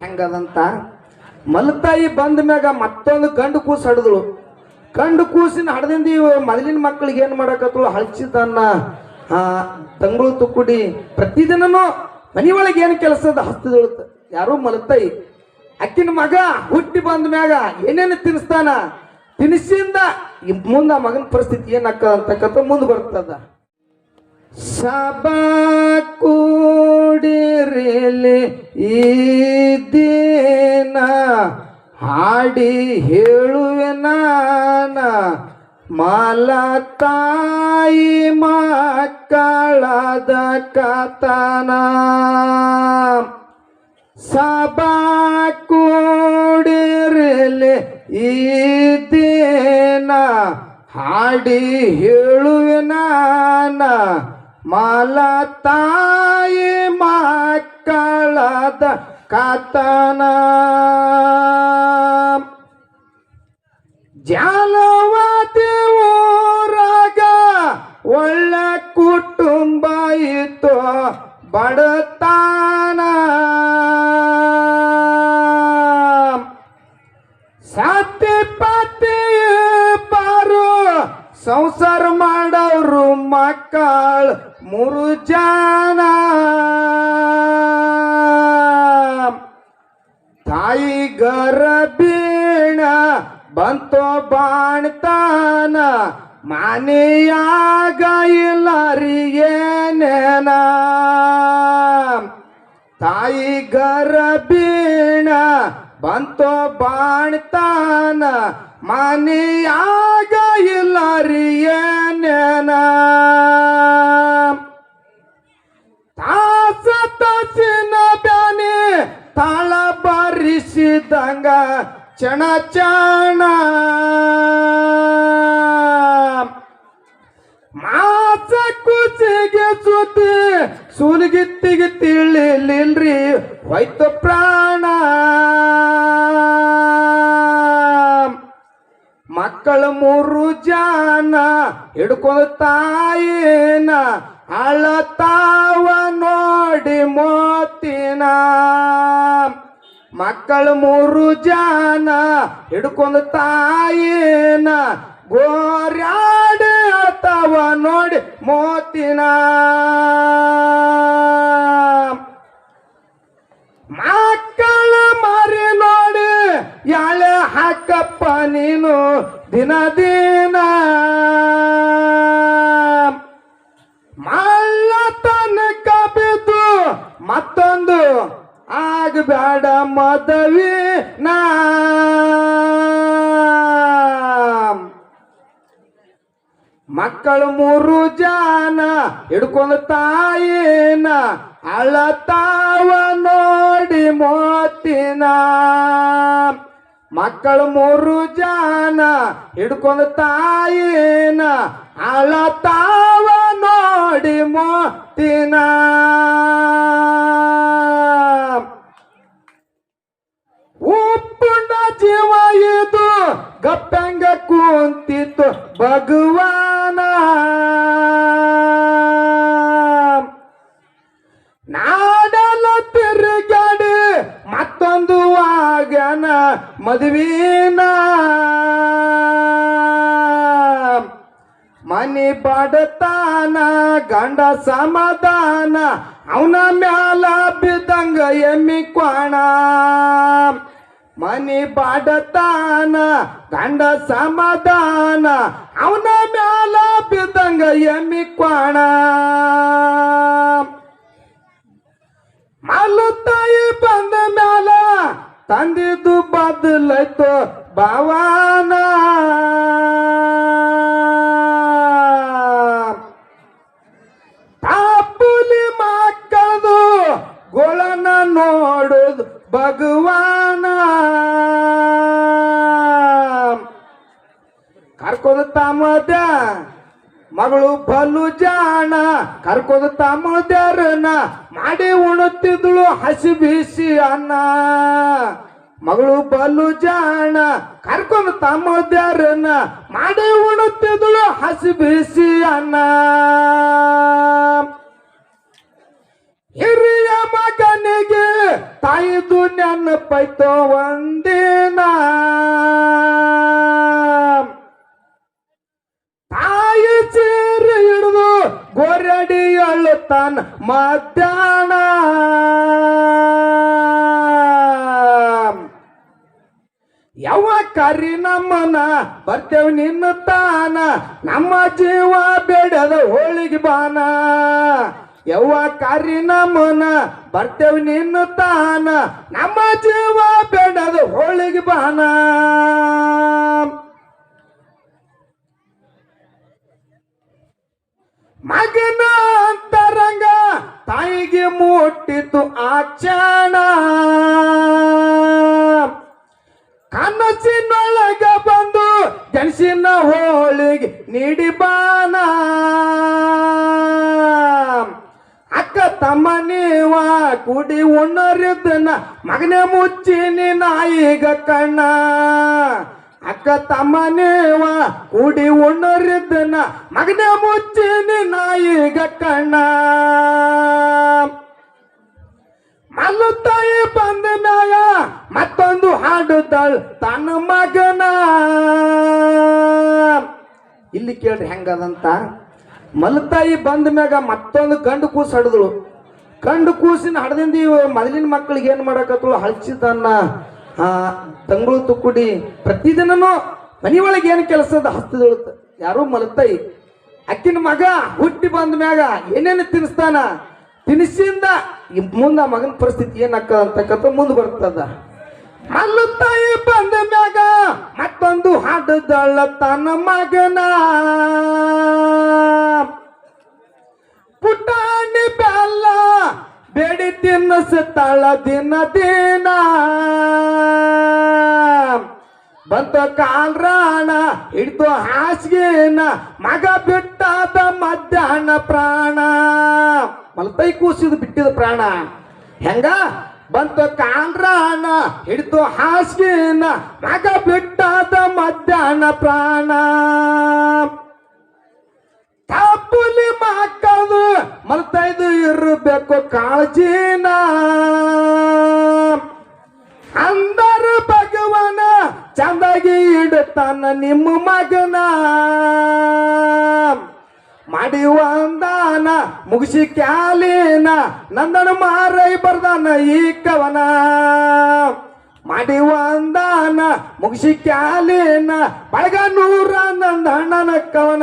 ಹೆಂಗದಂತ? ಮಲತಾಯಿ ಬಂದ ಮ್ಯಾಗ ಮತ್ತೊಂದು ಗಂಡು ಕೂಸು ಹಡ್ದಳು ಗಂಡು ಕೂಸಿನ ಹಡ್ದಿಂದ ಇವ ಮೊದಲಿನ ಮಕ್ಕಳಿಗೆ ಏನು ಮಾಡಕತ್ತಳು ಹಳಚಿದನ್ನ ತಂಗಳು ತುಕ್ಕುಡಿ ಪ್ರತಿದಿನನೂ ಮನಿ ಒಳಗೆ ಕೆಲಸ ಅದ ಹಸ್ತದಳು ಯಾರು? ಮಲತಾಯಿ. ಅಕ್ಕಿನ ಮಗ ಹುಟ್ಟಿ ಬಂದ ಮ್ಯಾಗ ಏನೇನು ತಿನ್ನಿಸ್ತಾನ ತಿನಿಸಿಂದ ಮುಂದೆ ಮಗನ ಪರಿಸ್ಥಿತಿ ಏನಾಗ್ತದ ಅಂತಕ್ಕಂಥ ಮುಂದೆ ಬರ್ತದ. ಸಭ ಕೂಡಿರಲಿ ಈ ದಿನ ಹಾಡಿ ಹೇಳುವೆ ನಾನ ಮಾಲ ತಾಯಿ ಮಕ್ಕಳದ ಕತನ ಸಭಾ ಕೂಡಿರಲಿ ಈ ದಿನ ಹಾಡಿ ಹೇಳುವೆ ನಾನ ಮಾಲ ಮಕ್ಕಳದ ಕತನ. ಜಾಲವಾದಿ ಊರಾಗ ಒಳ್ಳೆ ಕುಟುಂಬ ಇತ್ತು ಬಡತಾನ. ಸತ್ಯ ಪತಿ ಬಾರು ಸಂಸಾರ ಮಾಡವ್ರು ಮಕ್ಕಳು ಮೂರು ಜನ. ತಾಯಿ ಗರಬೀಣ ಬಂತೋ ಬಾಣ್ತಾನ ಮನೆಯಾಗ ಇಲ್ಲರಿಗೇನೇನ ತಾಯಿ ಗರಬೀಣ ಬಂತೋ ಬಾಣ್ತಾನ ಮನೆಯಾಗ ಇಲ್ಲರಿಗೇನೇನ ತಾಸ ತಾಸಿನ ಬ್ಯಾನೆ ತಾಳ ಬಾರಿಸಿದಂಗ ಚಣ ಚಣ ಮಾಸ ಕುಸಿಗೆ ಸುದ್ದಿ ಸುಲಿಗಿತ್ತಿಗೆ ತಿಳಿಲಿಲ್ರಿ ಹೋಯ್ತು ಪ್ರಾಣ. ಮಕ್ಕಳು ಮೂರು ಜನ ಹಿಡ್ಕೊಂಡು ತಾಯಿನ ಅಳತಾವ ನೋಡಿ ಮೋತಿನ. ಮಕ್ಕಳು ಮೂರು ಜನ ಹಿಡ್ಕೊಂಡು ತಾಯಿನ ಗೋರ್ಯಾಡಿ ಅಳತಾವ ನೋಡಿ ಮೋತಿನ. ಮಕ್ಕಳ ಯಾಳೆ ಹಾಕಪ್ಪ ನೀನು ದಿನ ದಿನ? ಮಳ್ಳ ತನಕ ಬಿದ್ದು ಮತ್ತೊಂದು ಆಗಬೇಡ ಮದವಿ ನಾ. ಮಕ್ಕಳು ಮೂರು ಜನ ಹಿಡ್ಕೊಂಡು ತಾಯಿನ ಅಳತಾವ ನೋಡಿ ಮೋತಿನ. ಮಕ್ಕಳು ಮೂರು ಜನ ಹಿಡ್ಕೊಂಡು ತಾಯಿನ ಅಳತಾವ ನೋಡಿ ಮೋತಿನ. ಉಪ್ಪುಂಡ ಜೀವ ಇದು ಗಪ್ಪಂಗ ಕುಂತಿತ್ತು ಭಗವಾನ ಮತ್ತೊಂದು ಆಗನ ಮದುವಿನ. ಮನಿ ಬಡತಾನ, ಗಂಡ ಸಮಾಧಾನ, ಅವನ ಮ್ಯಾಲ ಬಿದ್ದಂಗ ಎಮ್ಮಿ ಕ್ವಾಣ. ಮನಿ ಬಾಡತಾನ, ಗಂಡ ಸಮಾಧಾನ, ಅವನ ಮ್ಯಾಲ ಬಿದ್ದಂಗ ಎಮ್ಮಿ ಕ್ವಾಣ. ತಂದಿದ್ದು ಬದಲಾಯ್ತು ಭಾವನ ತಾಪುಲಿ ಮಕ್ಕಳದು ಗೋಳನ ನೋಡುದು ಭಗವಾನ ಕರ್ಕೋದು ತಾಮದ ಮಗಳು ಬಲು ಜಾಣ, ಕರ್ಕೋದು ತಮ್ಮದ್ಯಾರನ ಮಾಡಿ ಉಣುತ್ತಿದ್ಳು ಹಸಿ ಬೀಸಿ ಅನ್ನ. ಮಗಳು ಬಲು ಜಾಣ ಕರ್ಕೊಂಡು ತಮ್ಮದ್ಯಾರನ ಮಾಡಿ ಉಣುತ್ತಿದ್ಳು ಹಸಿ ಬೀಸಿ ಅನ್ನ. ಹಿರಿಯ ಮಗನಿಗೆ ತಾಯಿದು ನೆನಪೈತೋ ಒಂದಿನ. ಅಳ್ಳುತ್ತಾನ ಮಧ್ಯಾಹ್ನ. ಯಾವ ಕರಿ ನಮ್ಮನ ಬರ್ತೇವ್ ನಿನ್ನ ತಾನ, ನಮ್ಮ ಜೀವ ಬೇಡದ ಹೋಳಿಗೆ ಬಾನ. ಯವ್ವ ಕರಿ ನಮ್ಮನ ಬರ್ತೇವ್ ನಿನ್ನ ತಾನ, ನಮ್ಮ ಜೀವ ಬೇಡದ ಹೋಳಿಗೆ ಬಾನ. ಮಗನ ಅಂತರಂಗ ತಾಯಿಗೆ ಮುಟ್ಟಿತು ಆ ಕ್ಷಣ ಕನಸಿನೊಳಗ ಬಂದು ಜನಸಿನ ಹೋಳಿಗೆ ನೀಡಿ ಬಾನ ಅಕ್ಕ ತಮ್ಮ ನೀವ ಕುಡಿ ಉಣ್ಣರಿದ್ದನ ಮಗನೇ ಮುಚ್ಚಿ ನಾಯಿಗ ಕಣ್ಣ. ಅಕ್ಕ ತಮ್ಮನೇವ ಕೂಡಿ ಉಣ್ಣರಿದ್ದನ, ಮಗನೇ ಮುಚ್ಚಿನಿ ನಾಯಿಗ ಕಣ್ಣ. ಮಲ್ಲು ತಾಯಿ ಬಂದ ಮ್ಯಾಗ ಮತ್ತೊಂದು ಹಾಡುದಳ್ ತನ್ನ ಮಗನ. ಇಲ್ಲಿ ಕೇಳ್ರಿ ಹೆಂಗದಂತ. ಮಲ್ತಾಯಿ ಬಂದ ಮ್ಯಾಗ ಮತ್ತೊಂದು ಗಂಡು ಕೂಸು ಹಡದಳು. ಗಂಡು ಕೂಸಿನ ಹಡದಿಂದ ಮೊದಲಿನ ಮಕ್ಕಳಿಗೆ ಏನು ಮಾಡಕತ್ತಳು ಹಳಸಿದನ್ನ. ಆ ತಂಗಳು ತುಕ್ಕುಡಿ ಪ್ರತಿದಿನನೂ ಒಳಗೆ ಏನು ಕೆಲಸದ ಹಸ್ತದಳು ಯಾರು ಮಲತಾಯಿ ಅಕ್ಕಿನ ಮಗ ಹುಟ್ಟಿ ಬಂದ ಮ್ಯಾಗ ಏನೇನು ತಿನ್ನಿಸ್ತಾನ ತಿನಿಸಿಂದ ಮುಂದ ಮಗನ ಪರಿಸ್ಥಿತಿ ಏನಕ್ಕ ಅಂತಕ್ಕಂಥ ಮುಂದೆ ಬರ್ತದ. ಮಲ್ಲು ತಾಯಿ ಬಂದ ಮ್ಯಾಗ ಮತ್ತೊಂದು ಹಾಡುದಳ ತನ್ನ ಮಗನ. ಪುಟ್ಟ ತಿನ್ನಿಸುತ್ತಾಳ ದಿನ ದಿನ. ಬಂತ ಕಾಲ್ರಾಣ, ಹಿಡ್ದು ಹಾಸಿಗೆನ ಮಗ ಬಿಟ್ಟಾದ ಮಧ್ಯಾಹ್ನ ಪ್ರಾಣ. ಮಲ್ತೈ ಕೂಸಿದ ಬಿಟ್ಟಿದ ಪ್ರಾಣ. ಹೆಂಗ? ಬಂತ ಕಾಲ್ರಾಣ, ಹಿಡ್ದು ಹಾಸಿಗೆನ ಮಗ ಬಿಟ್ಟಾದ ಮಧ್ಯಾಹ್ನ ಪ್ರಾಣ. ತಪ್ಪುಲಿ ಮಕ್ಕಳು ಮಲ್ತೈದು ಇರಬೇಕು ಕಾಳಜಿನ. ಅಂದರ ಭಗವನ ಚಂದಾಗಿ ಇಡುತ್ತಾನ ನಿಮ್ಮ ಮಗನ. ಮಾಡಿ ಒಂದಾನ ಮುಗಿಸಿ ಕ್ಯಾಲಿನ, ನಂದನ ಮಾರೈ ಬರ್ದಾನ ಈ ಕವನ. ಮಾಡಿ ಒಂದಾನ ಮುಗಿಸಿ ಕ್ಯಾಲಿನ, ಬಳಗ ನೂರ ನಂದಣ್ಣನ ಕವನ.